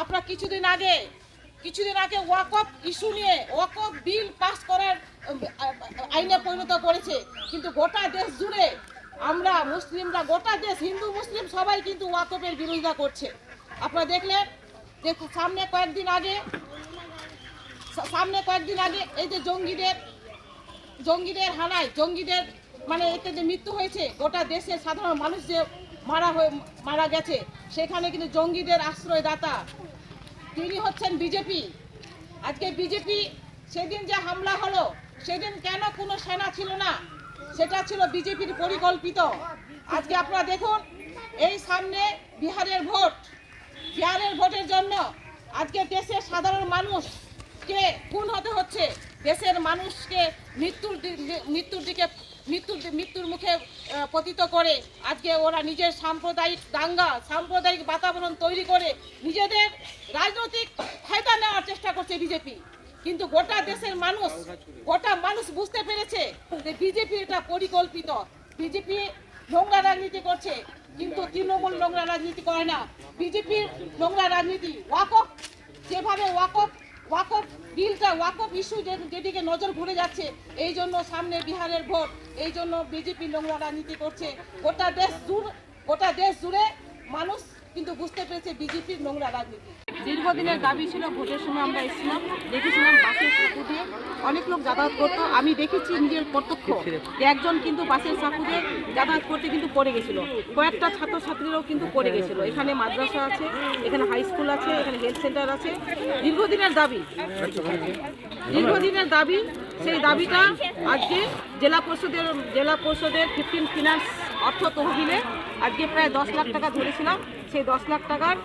আপনারা কিছুদিন আগে কিছুদিন আগে ওয়াকফ ইস্যু নিয়ে ওয়াকফ বিল পাস করার আইনে পরিণত করেছে। কিন্তু গোটা দেশ জুড়ে আমরা মুসলিমরা, গোটা দেশ, হিন্দু, মুসলিম সবাই কিন্তু ওয়াকফের বিরোধিতা করছে। আপনারা দেখলেন যে সামনে কয়েকদিন আগে সামনে কয়েকদিন আগে এই যে জঙ্গিদের জঙ্গিদের হানায়, জঙ্গিদের মানে এতে যে মৃত্যু হয়েছে, গোটা দেশের সাধারণ মানুষ যে মারা হয়ে, মারা গেছে। সেখানে কিন্তু জঙ্গিদের আশ্রয়দাতা। তিনি হচ্ছেন বিজেপি। আজকে বিজেপি সেদিন যে হামলা হলো, সেদিন কেন কোনো সেনা ছিল না? সেটা ছিল বিজেপির পরিকল্পিত। আজকে আপনারা দেখুন, এই সামনে বিহারের ভোট। বিহারের ভোটের জন্য আজকে দেশের সাধারণ মানুষকে খুন হতে হচ্ছে। দেশের মানুষকে মৃত্যুর মৃত্যুর দিকে, মৃত্যুর মৃত্যুর মুখে পতিত করে। আজকে ওরা নিজের সাম্প্রদায়িক দাঙ্গা, সাম্প্রদায়িক বাতাবরণ তৈরি করে নিজেদের রাজনৈতিক ফায়দা নেওয়ার চেষ্টা করছে বিজেপি কিন্তু গোটা দেশের মানুষ, গোটা মানুষ বুঝতে পেরেছে যে বিজেপি এটা পরিকল্পিত। বিজেপি নোংরা রাজনীতি করছে, কিন্তু তৃণমূল নোংরা রাজনীতি করে না। বিজেপির নোংরা রাজনীতি, ওয়াকফ, যেভাবে ওয়াকফ ওয়াকফ বিলটা ওয়াকফ ইস্যু যেদিকে নজর ঘুরে যাচ্ছে, এই জন্য সামনে বিহারের ভোট, এই জন্য বিজেপি নোংরা রাজনীতি করছে। গোটা দেশ জুড়ে, গোটা দেশ জুড়ে মানুষ কিন্তু বুঝতে পেরেছে বিজেপির নোংরা রাজনীতি। দীর্ঘদিনের দাবি ছিল, ভোটের সময় আমরা এসেছিলাম, দেখেছিলাম বাসের সাঁকু দিয়ে অনেক লোক যাতায়াত করতো। আমি দেখেছি নিজের প্রত্যক্ষ একজন কিন্তু বাসের সাঁকু দিয়ে যাতায়াত করতে কিন্তু পড়ে গেছিল। কয়েকটা ছাত্রছাত্রীরাও কিন্তু পড়ে গেছিল। এখানে মাদ্রাসা আছে, এখানে হাই স্কুল আছে, এখানে হেলথ সেন্টার আছে। দীর্ঘদিনের দাবি দীর্ঘদিনের দাবি, সেই দাবিটা আজকে জেলা পরিষদের জেলা পরিষদের ফিফটিন ফিনান্স অর্থ তহবিলে আজকে প্রায় দশ লাখ টাকা ধরেছিলাম। সেই দশ লাখ টাকার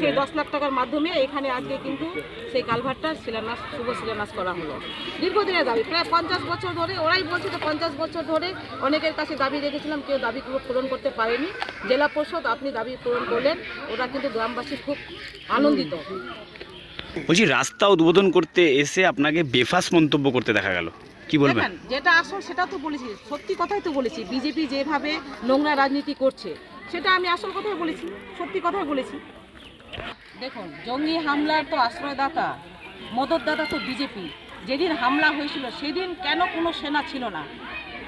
সেই দশ লাখ টাকার মাধ্যমে এখানে আজকে কিন্তু সেই কালভারটা শিলান্যাস, শুভ শিলান্যাস করা হলো। দীর্ঘদিনের দাবি, প্রায় পঞ্চাশ বছর ধরে, ওরাই বলছে যে পঞ্চাশ বছর ধরে অনেকের কাছে দাবি রেখেছিলাম, কেউ দাবি পূরণ করতে পারেনি। জেলা পরিষদ, আপনি দাবি পূরণ করলেন। ওরা কিন্তু গ্রামবাসী খুব আনন্দিত। বলছি, রাস্তা উদ্বোধন করতে এসে আপনাকে বেফাস মন্তব্য করতে দেখা গেল। কি বলবেন? যেটা আসল সেটা তো বলেছি, সত্যি কথাই তো বলেছি, বিজেপি যেভাবে নোংরা রাজনীতি করছে, সেটা আমি আসল কথাই বলেছি, সত্যি কথাই বলেছি। দেখুন, জঙ্গি হামলার তো আশ্রয়দাতা, মদতদাতা তো বিজেপি। যেদিন হামলা হয়েছিল, সেদিন কেন কোনো সেনা ছিল না?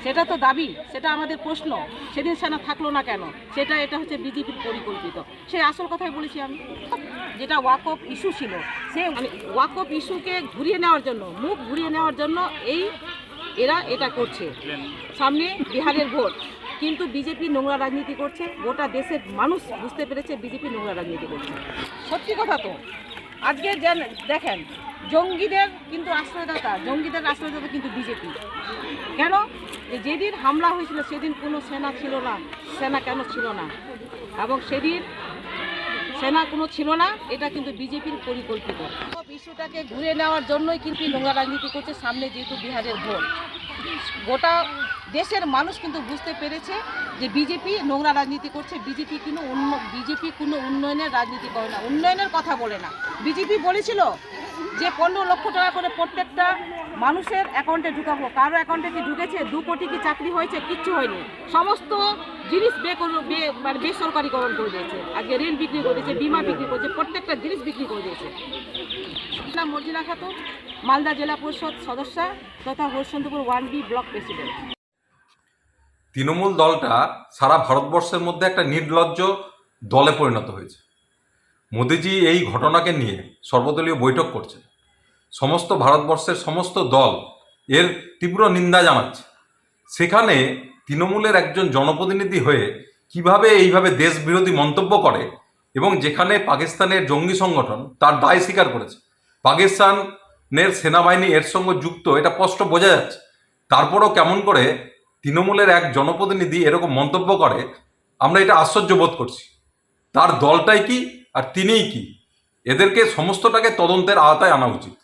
সেটা তো দাবি, সেটা আমাদের প্রশ্ন, সেদিন সেনা থাকল না কেন? সেটা, এটা হচ্ছে বিজেপির পরিকল্পিত। সেই আসল কথাই বলেছি আমি। যেটা ওয়াকফ ইস্যু ছিল, সে ওয়াকফ ইস্যুকে ঘুরিয়ে নেওয়ার জন্য, মুখ ঘুরিয়ে নেওয়ার জন্য এই এরা এটা করছে। সামনে বিহারের ভোট, কিন্তু বিজেপি নোংরা রাজনীতি করছে, গোটা দেশের মানুষ বুঝতে পেরেছে বিজেপি নোংরা রাজনীতি করছে। সত্যি কথা তো, আজকে দেখেন, জঙ্গিদের কিন্তু আশ্রয়দাতা, জঙ্গিদের আশ্রয়দাতা কিন্তু বিজেপি। কেন? যেদিন হামলা হয়েছিল, সেদিন কোনো সেনা ছিল না, সেনা কেন ছিল না? এবং সেদিন সেনা কোনো ছিল না, এটা কিন্তু বিজেপির পরিকল্পিত। সব ইস্যুটাকে ঘুরে নেওয়ার জন্যই কিন্তু নোংরা রাজনীতি করছে সামনে যেহেতু বিহারের ভোট। গোটা দেশের মানুষ কিন্তু বুঝতে পেরেছে যে বিজেপি নোংরা রাজনীতি করছে, বিজেপি কোনো উন্ন বিজেপি কোনো উন্নয়নের রাজনীতি করে না। উন্নয়নের কথা বলে না। বিজেপি বলেছিল যে পনেরো লক্ষ টাকা করে প্রত্যেকটা মানুষের অ্যাকাউন্টে ঢুকাবো। কারও অ্যাকাউন্টে কি ঢুকেছে? দু কোটি কি চাকরি হয়েছে? কিচ্ছু হয়নি। সমস্ত জিনিস মানে বেসরকারিকরণ করে দিয়েছে। আজকে রেল বিক্রি করে দিয়েছে, বিমা বিক্রি করেছে প্রত্যেকটা জিনিস বিক্রি করে দিয়েছে। নাম মর্জিনা খাতুন, মালদা জেলা পরিষদ সদস্যা তথা Harishchandrapur one B block president. Trinamool দলটা সারা ভারতবর্ষের মধ্যে একটা নির্লজ্জ দলে পরিণত হয়েছে। মোদিজি এই ঘটনাকে নিয়ে সর্বদলীয় বৈঠক করছে সমস্ত ভারতবর্ষের সমস্ত দল এর তীব্র নিন্দা জানাচ্ছে। সেখানে তৃণমূলের একজন জনপ্রতিনিধি হয়ে কীভাবে এইভাবে দেশবিরোধী মন্তব্য করে এবং যেখানে পাকিস্তানের জঙ্গি সংগঠন তার দায় স্বীকার করেছে। পাকিস্তানের সেনাবাহিনী এর সঙ্গে যুক্ত, এটা স্পষ্ট বোঝা যাচ্ছে। তারপরও কেমন করে তৃণমূলের এক জনপ্রতিনিধি এরকম মন্তব্য করে, আমরা এটা আশ্চর্য বোধ করছি। তার দলটাই কি আর তিনিই কি? এদেরকে সমস্তটাকে তদন্তের আওতায় আনা উচিত।